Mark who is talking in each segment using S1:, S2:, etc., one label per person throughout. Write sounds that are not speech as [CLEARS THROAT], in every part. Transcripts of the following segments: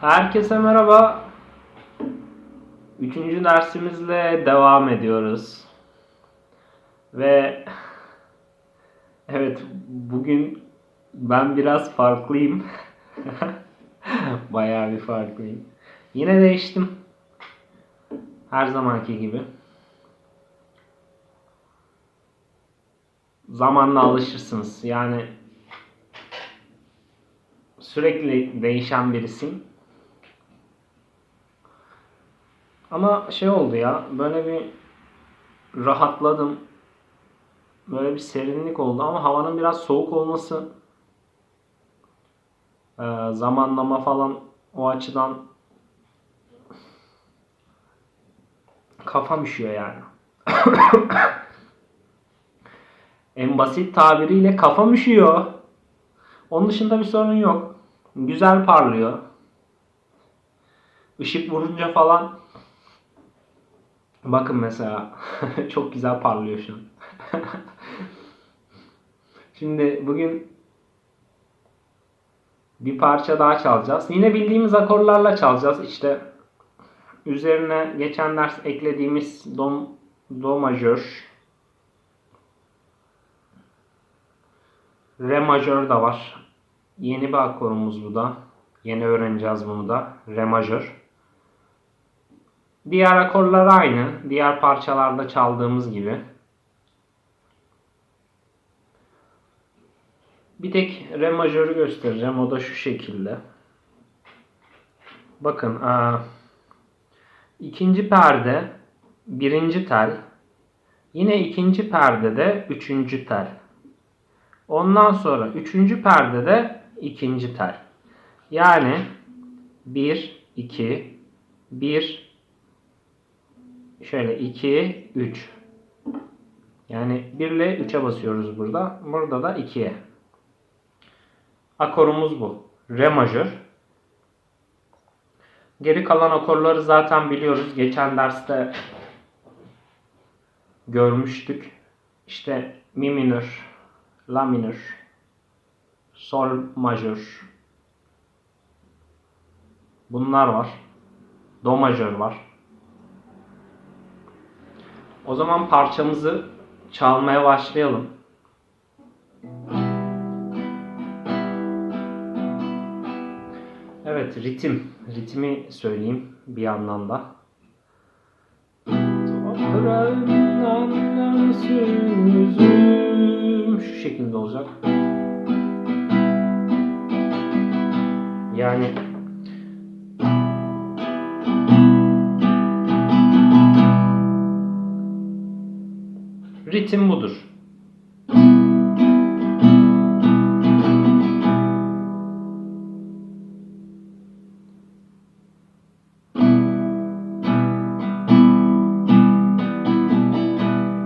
S1: Herkese merhaba. Üçüncü dersimizle devam ediyoruz. Ve evet bugün ben biraz farklıyım. [LAUGHS] Bayağı bir farklıyım. Yine değiştim. Her zamanki gibi. Zamanla alışırsınız. Yani sürekli değişen birisiyim. Ama şey oldu ya, böyle bir rahatladım. Böyle bir serinlik oldu ama havanın biraz soğuk olması e, zamanlama falan o açıdan kafam üşüyor yani. [COUGHS] en basit tabiriyle kafam üşüyor. Onun dışında bir sorun yok. Güzel parlıyor. Işık vurunca falan bakın mesela [LAUGHS] çok güzel parlıyor şu an. [LAUGHS] Şimdi bugün bir parça daha çalacağız. Yine bildiğimiz akorlarla çalacağız. İşte üzerine geçen ders eklediğimiz do, do majör, re majör da var. Yeni bir akorumuz bu da. Yeni öğreneceğiz bunu da. Re majör. Diğer akorlar aynı. Diğer parçalarda çaldığımız gibi. Bir tek re majörü göstereceğim. O da şu şekilde. Bakın. Aa, ikinci perde birinci tel. Yine ikinci perdede üçüncü tel. Ondan sonra üçüncü perdede ikinci tel. Yani 1, 2, 1, şöyle 2, 3. Yani 1 ile 3'e basıyoruz burada. Burada da 2'ye. Akorumuz bu. Re majör. Geri kalan akorları zaten biliyoruz. Geçen derste görmüştük. İşte mi minör, la minör, sol majör. Bunlar var. Do majör var. O zaman parçamızı çalmaya başlayalım. Evet, ritim. Ritmi söyleyeyim bir yandan da. Şu şekilde olacak. Yani ritim budur.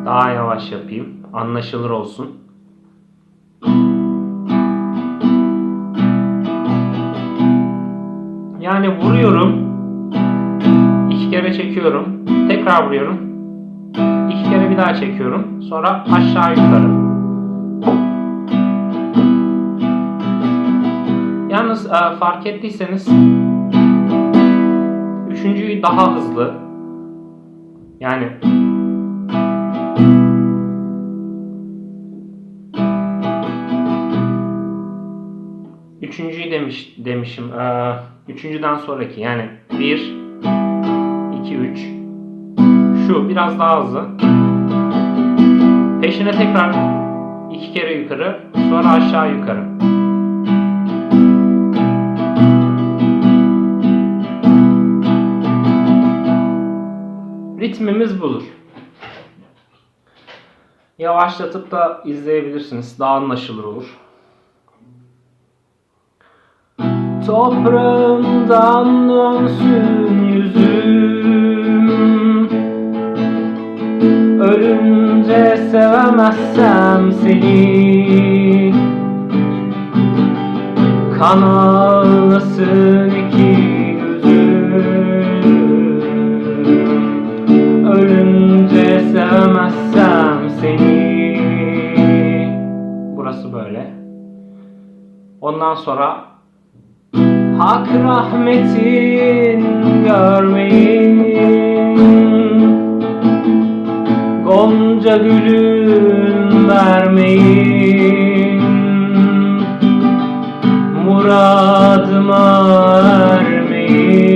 S1: Daha yavaş yapayım. Anlaşılır olsun. Yani vuruyorum. iki kere çekiyorum. Tekrar vuruyorum. İki bir daha çekiyorum. Sonra aşağı yukarı. Yalnız e, fark ettiyseniz üçüncüyü daha hızlı. Yani Üçüncüyü demiş demişim. Ee, üçüncüden sonraki yani 1 2 3 şu biraz daha hızlı. Peşine tekrar iki kere yukarı, sonra aşağı yukarı. Ritmimiz budur. Yavaşlatıp da izleyebilirsiniz. Daha anlaşılır olur. Toprağımdan dönsün yüzüm Ölünce sevemezsem seni. Kan ağlasın iki gözüm Ölünce sevemezsem seni. Burası böyle. Ondan sonra Hak rahmetin görmeyin Gonca gülün vermeyin. Muradıma ermeyin.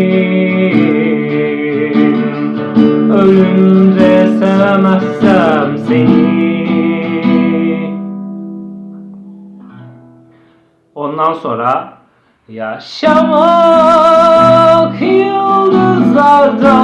S1: Ölünce sevemezsem seni. Ondan sonra yaşamak yıldızlarda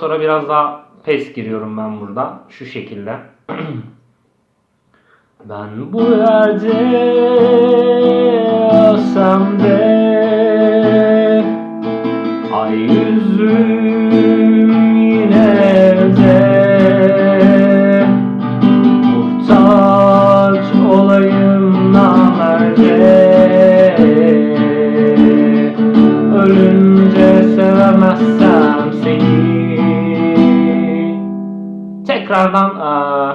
S1: sonra biraz daha pes giriyorum ben burada. Şu şekilde. [CLEARS THROAT] Ben bu yerde olsam de Tekrardan aa,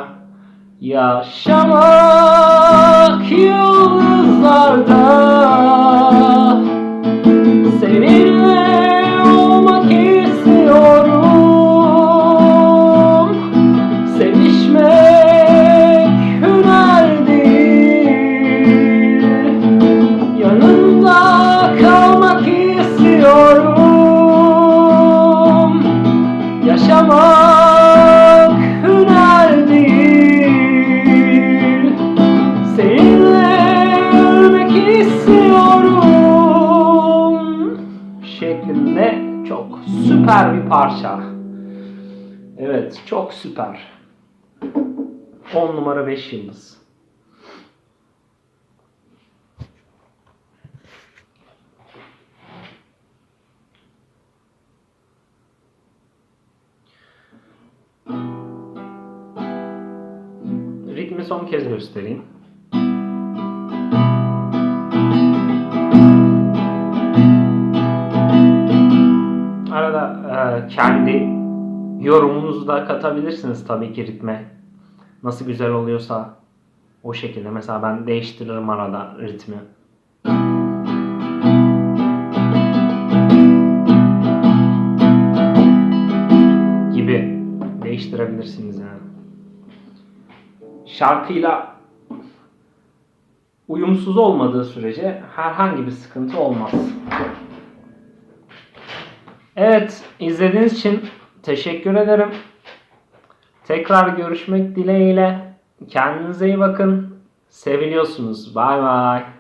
S1: Yaşamak yıldızlarda Seninle Evet çok süper. 10 numara 5 yıldız. Ritmi son kez göstereyim. Arada e, kendi yorumunuzu da katabilirsiniz tabii ki ritme. Nasıl güzel oluyorsa o şekilde. Mesela ben değiştiririm arada ritmi. Gibi değiştirebilirsiniz yani şarkıyla uyumsuz olmadığı sürece herhangi bir sıkıntı olmaz. Evet, izlediğiniz için teşekkür ederim. Tekrar görüşmek dileğiyle. Kendinize iyi bakın. Seviliyorsunuz. Bay bay.